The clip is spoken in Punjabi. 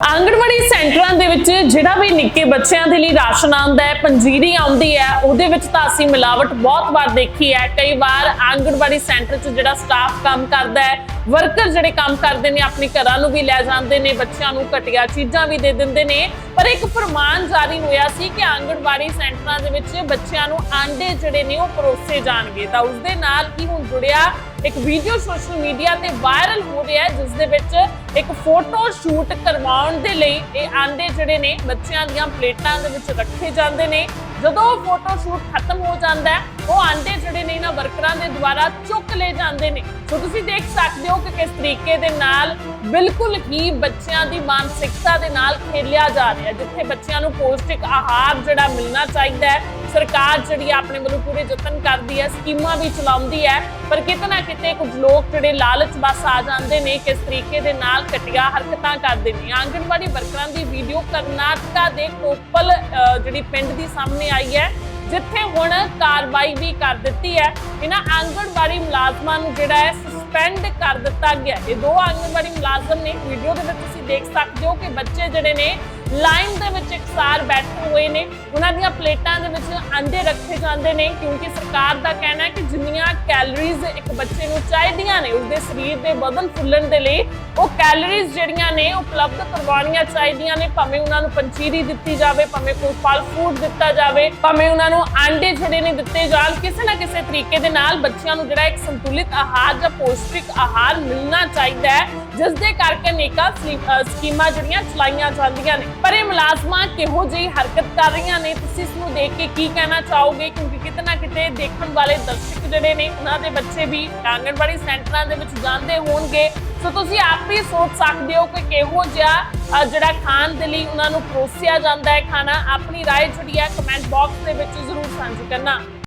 ਆਂਗਣਵਾੜੀ ਸੈਂਟਰਾਂ ਦੇ ਵਿੱਚ ਜਿਹੜਾ ਵੀ ਨਿੱਕੇ ਬੱਚਿਆਂ ਦੇ ਲਈ ਰਾਸ਼ਨ ਆਉਂਦਾ ਹੈ, ਪੰਜੀਰੀ ਆਉਂਦੀ ਹੈ, ਉਹਦੇ ਵਿੱਚ ਤਾਂ ਅਸੀਂ ਮਿਲਾਵਟ ਬਹੁਤ ਵਾਰ ਦੇਖੀ ਹੈ। ਕਈ ਵਾਰ ਆਂਗਣਵਾੜੀ ਸੈਂਟਰ 'ਚ ਜਿਹੜਾ ਸਟਾਫ ਕੰਮ ਕਰਦਾ ਹੈ ਵਰਕਰ ਜਿਹੜੇ ਕੰਮ ਕਰਦੇ ਨੇ, ਆਪਣੇ ਘਰਾਂ ਨੂੰ ਵੀ ਲੈ ਜਾਂਦੇ ਨੇ, ਬੱਚਿਆਂ ਨੂੰ ਘਟੀਆ ਚੀਜ਼ਾਂ ਵੀ ਦੇ ਦਿੰਦੇ ਨੇ। ਪਰ ਇੱਕ ਫਰਮਾਨ ਜਾਰੀ ਹੋਇਆ ਸੀ ਕਿ ਆਂਗਣਵਾੜੀ ਸੈਂਟਰਾਂ ਦੇ ਵਿੱਚ ਬੱਚਿਆਂ ਨੂੰ ਆਂਡੇ ਜਿਹੜੇ ਨੇ ਉਹ ਪਰੋਸੇ ਜਾਣਗੇ। ਤਾਂ ਉਸ ਦੇ ਨਾਲ ਹੀ ਹੁਣ ਜੁੜਿਆ ਇੱਕ ਵੀਡੀਓ ਸੋਸ਼ਲ ਮੀਡੀਆ ਤੇ ਵਾਇਰਲ ਹੋ ਰਿਹਾ ਹੈ ਜਿਸ ਦੇ ਵਿੱਚ ਇੱਕ ਫੋਟੋ ਸ਼ੂਟ ਕਰਵਾਉਣ ਦੇ ਲਈ ਇਹ ਆਂਡੇ ਜਿਹੜੇ ਨੇ, ਬੱਚਿਆਂ ਦੀਆਂ ਪਲੇਟਾਂ ਦੇ ਵਿੱਚ ਰੱਖੇ ਜਾਂਦੇ ਨੇ। ਜਦੋਂ ਉਹ ਫੋਟੋ ਸ਼ੂਟ ਦੇ ਦੁਆਰਾ ਚੁੱਕ ਲਏ ਜਾਂਦੇ ਨੇ। ਸੋ ਤੁਸੀਂ ਦੇਖ ਸਕਦੇ ਹੋ ਕਿ ਕਿਸ ਤਰੀਕੇ ਦੇ ਨਾਲ ਬਿਲਕੁਲ ਹੀ ਬੱਚਿਆਂ ਦੀ ਮਾਨਸਿਕਤਾ ਦੇ ਨਾਲ ਖੇਲਿਆ ਜਾ ਰਿਹਾ, ਜਿੱਥੇ ਬੱਚਿਆਂ ਨੂੰ ਪੌਸ਼ਟਿਕ ਆਹਾਰ ਜਿਹੜਾ ਮਿਲਣਾ ਚਾਹੀਦਾ ਹੈ। ਸਰਕਾਰ ਜਿਹੜੀ ਆਪਣੇ ਵੱਲੋਂ ਪੂਰੇ ਯਤਨ ਕਰਦੀ ਹੈ, ਸਕੀਮਾਂ ਵੀ ਚਲਾਉਂਦੀ ਹੈ, ਪਰ ਕਿਤੇ ਨਾ ਕਿਤੇ ਕੁਝ ਲੋਕ ਜਿਹੜੇ ਲਾਲਚ ਬਸ ਆ ਜਾਂਦੇ ਨੇ, ਕਿਸ ਤਰੀਕੇ ਦੇ ਨਾਲ ਘਟੀਆ ਹਰਕਤਾਂ ਕਰਦੇ ਨੇ। ਆਂਗਣਵਾੜੀ ਵਰਕਰਾਂ ਦੀ ਵੀਡੀਓ ਕਰਨਾਟਕਾ ਦੇ ਕੋਪਲ ਜਿਹੜੀ ਪਿੰਡ ਦੀ ਸਾਹਮਣੇ ਆਈ ਹੈ ਜਿੱਥੇ ਹੁਣ ਕਾਰਵਾਈ ਵੀ ਕਰ ਦਿੱਤੀ ਹੈ। ਇਹਨਾਂ ਆਂਗਣਵਾੜੀ ਮੁਲਾਜ਼ਮਾਂ ਨੂੰ ਜਿਹੜਾ ਹੈ ਸਸਪੈਂਡ ਕਰ ਦਿੱਤਾ ਗਿਆ। ਇਹ ਦੋ ਆਂਗਣਵਾੜੀ ਮੁਲਾਜ਼ਮ ਨੇ। ਵੀਡੀਓ ਦੇ ਵਿੱਚ ਤੁਸੀਂ ਦੇਖ ਸਕਦੇ ਹੋ ਕਿ ਬੱਚੇ ਜਿਹੜੇ ਨੇ ਲਾਈਨ ਦੇ ਵਿੱਚ ਇਕਸਾਰ ਬੈਠੇ ਹੋਏ ਨੇ। ਉਹਨਾਂ ਦੀਆਂ ਪਲੇਟਾਂ ਦੇ ਵਿੱਚ ਅੰਡੇ ਰੱਖੇ ਜਾਂਦੇ ਨੇ, ਕਿਉਂਕਿ ਸਰਕਾਰ ਦਾ ਕਹਿਣਾ ਹੈ ਕਿ ਜਿੰਨੀਆਂ ਕੈਲਰੀਜ਼ ਇੱਕ ਬੱਚੇ ਨੂੰ ਚਾਹੀਦੀਆਂ ਨੇ, ਉਸਦੇ ਸਰੀਰ ਦੇ ਬਦਲ ਫੁੱਲਣ ਦੇ ਲਈ ਉਹ ਕੈਲਰੀਜ਼ ਜਿਹੜੀਆਂ ਨੇ ਉਪਲਬਧ ਕਰਵਾਉਣੀਆਂ ਚਾਹੀਦੀਆਂ ਨੇ। ਭਾਵੇਂ ਉਹਨਾਂ ਨੂੰ ਪੰਚੀਰੀ ਦਿੱਤੀ ਜਾਵੇ, ਭਾਵੇਂ ਕੋਈ ਫਲ ਫੂਡ ਦਿੱਤਾ ਜਾਵੇ, ਭਾਵੇਂ ਉਹਨਾਂ ਨੂੰ ਆਂਡੇ ਜਿਹੜੇ ਨੇ ਦਿੱਤੇ ਜਾਣ, ਕਿਸੇ ਨਾ ਕਿਸੇ ਤਰੀਕੇ ਦੇ ਨਾਲ ਬੱਚਿਆਂ ਨੂੰ ਜਿਹੜਾ ਇੱਕ ਸੰਤੁਲਿਤ ਆਹਾਰ ਜਾਂ ਪੌਸ਼ਟਿਕ ਆਹਾਰ ਮਿਲਣਾ ਚਾਹੀਦਾ ਹੈ, ਜਿਸ ਦੇ ਕਰਕੇ ਨੇਕਾ ਸਕੀਮਾਂ ਜਿਹੜੀਆਂ ਚਲਾਈਆਂ ਜਾਂਦੀਆਂ ਨੇ। ਪਰ ਇਹ ਮੁਲਾਜ਼ਮਾਂ ਕਿਹੋ ਜਿਹੀ ਹਰਕਤ ਕਰ ਰਹੀਆਂ ਨੇ ਤੁਸੀਂ ਇਸ ਨੂੰ ਦੇਖ ਕੇ ਕੀ ਕਹਿਣਾ ਚਾਹੋਗੇ ਕਿਉਂਕਿ ਕਿਤੇ ਨਾ ਕਿਤੇ ਦੇਖਣ ਵਾਲੇ ਦਰਸ਼ਕ ਜਿਹੜੇ ਨੇ ਉਹਨਾਂ ਦੇ ਬੱਚੇ ਵੀ ਆਂਗਣਵਾੜੀ ਸੈਂਟਰਾਂ ਦੇ ਵਿੱਚ ਜਾਂਦੇ ਹੋਣਗੇ ਸੋ ਤੁਸੀਂ ਆਪ ਵੀ ਸੋਚ ਸਕਦੇ ਹੋ ਕਿ ਕਿਹੋ ਜਿਹਾ ਅ, ਜਿਹੜਾ ਖਾਣ ਦੇ ਲਈ ਉਹਨਾਂ ਨੂੰ ਪਰੋਸਿਆ ਜਾਂਦਾ ਹੈ ਖਾਣਾ ਆਪਣੀ رائے ਜਿਹੜੀ ਹੈ ਕਮੈਂਟ ਬਾਕਸ ਦੇ ਵਿੱਚ ਜ਼ਰੂਰ ਸਾਂਝੀ ਕਰਨਾ